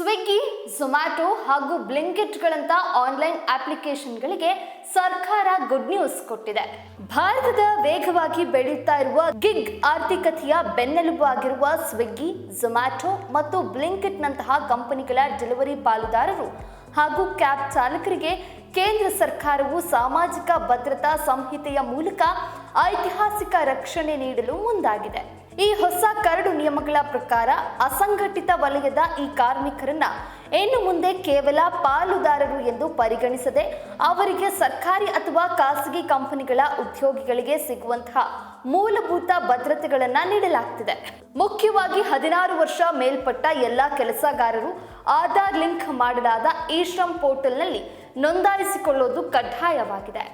Swiggy Zomato ಹಾಗೂ ಬ್ಲಿಂಕೆಟ್ಗಳಂತ online ಅಪ್ಲಿಕೇಶನ್ಗಳಿಗೆ ಸರ್ಕಾರ ಗುಡ್ ನ್ಯೂಸ್ ಕೊಟ್ಟಿದೆ. ಭಾರತದ ವೇಗವಾಗಿ ಬೆಳೆಯುತ್ತಾ ಇರುವ ಗಿಗ್ ಆರ್ಥಿಕತೆಯ ಬೆನ್ನೆಲುಬು ಆಗಿರುವ ಸ್ವಿಗ್ಗಿ ಝೊಮ್ಯಾಟೊ ಮತ್ತು ಬ್ಲಿಂಕಿಟ್ನಂತಹ ಕಂಪನಿಗಳ ಡೆಲಿವರಿ ಪಾಲುದಾರರು ಹಾಗೂ ಕ್ಯಾಬ್ ಚಾಲಕರಿಗೆ ಕೇಂದ್ರ ಸರ್ಕಾರವು ಸಾಮಾಜಿಕ ಭದ್ರತಾ ಸಂಹಿತೆಯ ಮೂಲಕ ಐತಿಹಾಸಿಕ ರಕ್ಷಣೆ ನೀಡಲು ಮುಂದಾಗಿದೆ. ಈ ಹೊಸ ಕರಡು ನಿಯಮಗಳ ಪ್ರಕಾರ ಅಸಂಘಟಿತ ವಲಯದ ಈ ಕಾರ್ಮಿಕರನ್ನ ಇನ್ನು ಮುಂದೆ ಕೇವಲ ಪಾಲುದಾರರು ಎಂದು ಪರಿಗಣಿಸದೆ ಅವರಿಗೆ ಸರ್ಕಾರಿ ಅಥವಾ ಖಾಸಗಿ ಕಂಪನಿಗಳ ಉದ್ಯೋಗಿಗಳಿಗೆ ಸಿಗುವಂತಹ ಮೂಲಭೂತ ಭದ್ರತೆಗಳನ್ನ ನೀಡಲಾಗ್ತಿದೆ. ಮುಖ್ಯವಾಗಿ ಹದಿನಾರು ವರ್ಷ ಮೇಲ್ಪಟ್ಟ ಎಲ್ಲ ಕೆಲಸಗಾರರು ಆಧಾರ್ ಲಿಂಕ್ ಮಾಡಲಾದ ಇ ಶ್ರಮ್ ಪೋರ್ಟಲ್ನಲ್ಲಿ ನೋಂದಾಯಿಸಿಕೊಳ್ಳೋದು ಕಡ್ಡಾಯವಾಗಿದೆ.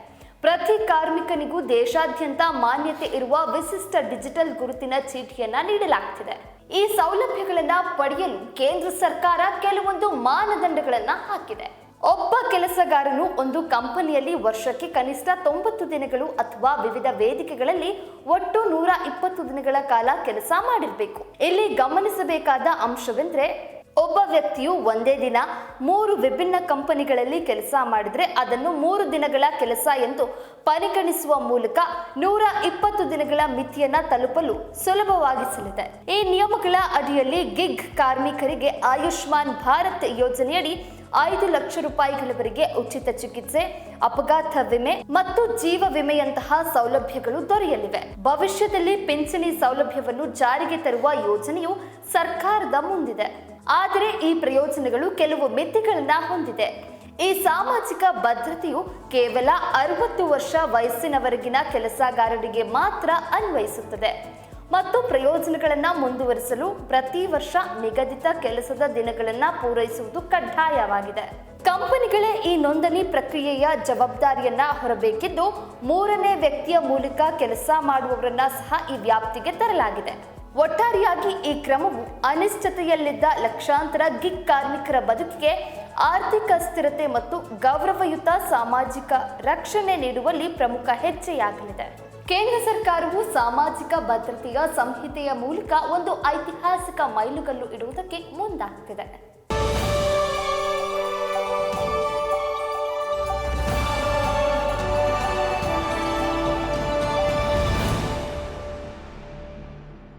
ಪ್ರತಿ ಕಾರ್ಮಿಕನಿಗೂ ದೇಶಾದ್ಯಂತ ಮಾನ್ಯತೆ ಇರುವ ವಿಶಿಷ್ಟ ಡಿಜಿಟಲ್ ಗುರುತಿನ ಚೀಟಿಯನ್ನ ನೀಡಲಾಗ್ತಿದೆ. ಈ ಸೌಲಭ್ಯಗಳನ್ನ ಪಡೆಯಲು ಕೇಂದ್ರ ಸರ್ಕಾರ ಕೆಲವೊಂದು ಮಾನದಂಡಗಳನ್ನ ಹಾಕಿದೆ. ಒಬ್ಬ ಕೆಲಸಗಾರನು ಒಂದು ಕಂಪನಿಯಲ್ಲಿ ವರ್ಷಕ್ಕೆ ಕನಿಷ್ಠ ತೊಂಬತ್ತು ದಿನಗಳು ಅಥವಾ ವಿವಿಧ ವೇದಿಕೆಗಳಲ್ಲಿ ಒಟ್ಟು ನೂರ ಇಪ್ಪತ್ತು ದಿನಗಳ ಕಾಲ ಕೆಲಸ ಮಾಡಿರಬೇಕು. ಇಲ್ಲಿ ಗಮನಿಸಬೇಕಾದ ಅಂಶವೆಂದ್ರೆ ಒಬ್ಬ ವ್ಯಕ್ತಿಯು ಒಂದೇ ದಿನ ಮೂರು ವಿಭಿನ್ನ ಕಂಪನಿಗಳಲ್ಲಿ ಕೆಲಸ ಮಾಡಿದರೆ ಅದನ್ನು ಮೂರು ದಿನಗಳ ಕೆಲಸ ಎಂದು ಪರಿಗಣಿಸುವ ಮೂಲಕ ನೂರ ಇಪ್ಪತ್ತು ದಿನಗಳ ಮಿತಿಯನ್ನ ತಲುಪಲು ಸುಲಭವಾಗಿಸಲಿದೆ ಈ ನಿಯಮಗಳ ಅಡಿಯಲ್ಲಿ ಗಿಗ್ ಕಾರ್ಮಿಕರಿಗೆ ಆಯುಷ್ಮಾನ್ ಭಾರತ್ ಯೋಜನೆಯಡಿ ಐದು ಲಕ್ಷ ರೂಪಾಯಿಗಳವರೆಗೆ ಉಚಿತ ಚಿಕಿತ್ಸೆ, ಅಪಘಾತ ವಿಮೆ ಮತ್ತು ಜೀವ ವಿಮೆಯಂತಹ ಸೌಲಭ್ಯಗಳು ದೊರೆಯಲಿವೆ. ಭವಿಷ್ಯದಲ್ಲಿ ಪಿಂಚಣಿ ಸೌಲಭ್ಯವನ್ನು ಜಾರಿಗೆ ತರುವ ಯೋಜನೆಯು ಸರ್ಕಾರದ ಮುಂದಿದೆ. ಆದರೆ ಈ ಪ್ರಯೋಜನಗಳು ಕೆಲವು ಮಿತಿಗಳನ್ನ ಹೊಂದಿದೆ. ಈ ಸಾಮಾಜಿಕ ಭದ್ರತೆಯು ಕೇವಲ ಅರವತ್ತು ವರ್ಷ ವಯಸ್ಸಿನವರೆಗಿನ ಕೆಲಸಗಾರರಿಗೆ ಮಾತ್ರ ಅನ್ವಯಿಸುತ್ತದೆ. ಮತ್ತು ಪ್ರಯೋಜನಗಳನ್ನು ಮುಂದುವರಿಸಲು ಪ್ರತಿ ವರ್ಷ ನಿಗದಿತ ಕೆಲಸದ ದಿನಗಳನ್ನು ಪೂರೈಸುವುದು ಕಡ್ಡಾಯವಾಗಿದೆ. ಕಂಪನಿಗಳೇ ಈ ನೋಂದಣಿ ಪ್ರಕ್ರಿಯೆಯ ಜವಾಬ್ದಾರಿಯನ್ನ ಹೊರಬೇಕಿದ್ದು ಮೂರನೇ ವ್ಯಕ್ತಿಯ ಮೂಲಕ ಕೆಲಸ ಮಾಡುವವರನ್ನ ಸಹ ಈ ವ್ಯಾಪ್ತಿಗೆ ತರಲಾಗಿದೆ. ಒಟ್ಟಾರೆಯಾಗಿ ಈ ಕ್ರಮವು ಅನಿಶ್ಚಿತೆಯಲ್ಲಿದ್ದ ಲಕ್ಷಾಂತರ ಗಿಗ್ ಕಾರ್ಮಿಕರ ಬದುಕಿಗೆ ಆರ್ಥಿಕ ಸ್ಥಿರತೆ ಮತ್ತು ಗೌರವಯುತ ಸಾಮಾಜಿಕ ರಕ್ಷಣೆ ನೀಡುವಲ್ಲಿ ಪ್ರಮುಖ ಹೆಜ್ಜೆಯಾಗಲಿದೆ. ಕೇಂದ್ರ ಸರ್ಕಾರವು ಸಾಮಾಜಿಕ ಭದ್ರತೆಯ ಸಂಹಿತೆಯ ಮೂಲಕ ಒಂದು ಐತಿಹಾಸಿಕ ಮೈಲುಗಲ್ಲು ಇಡುವುದಕ್ಕೆ ಮುಂದಾಗ್ತಿದೆ.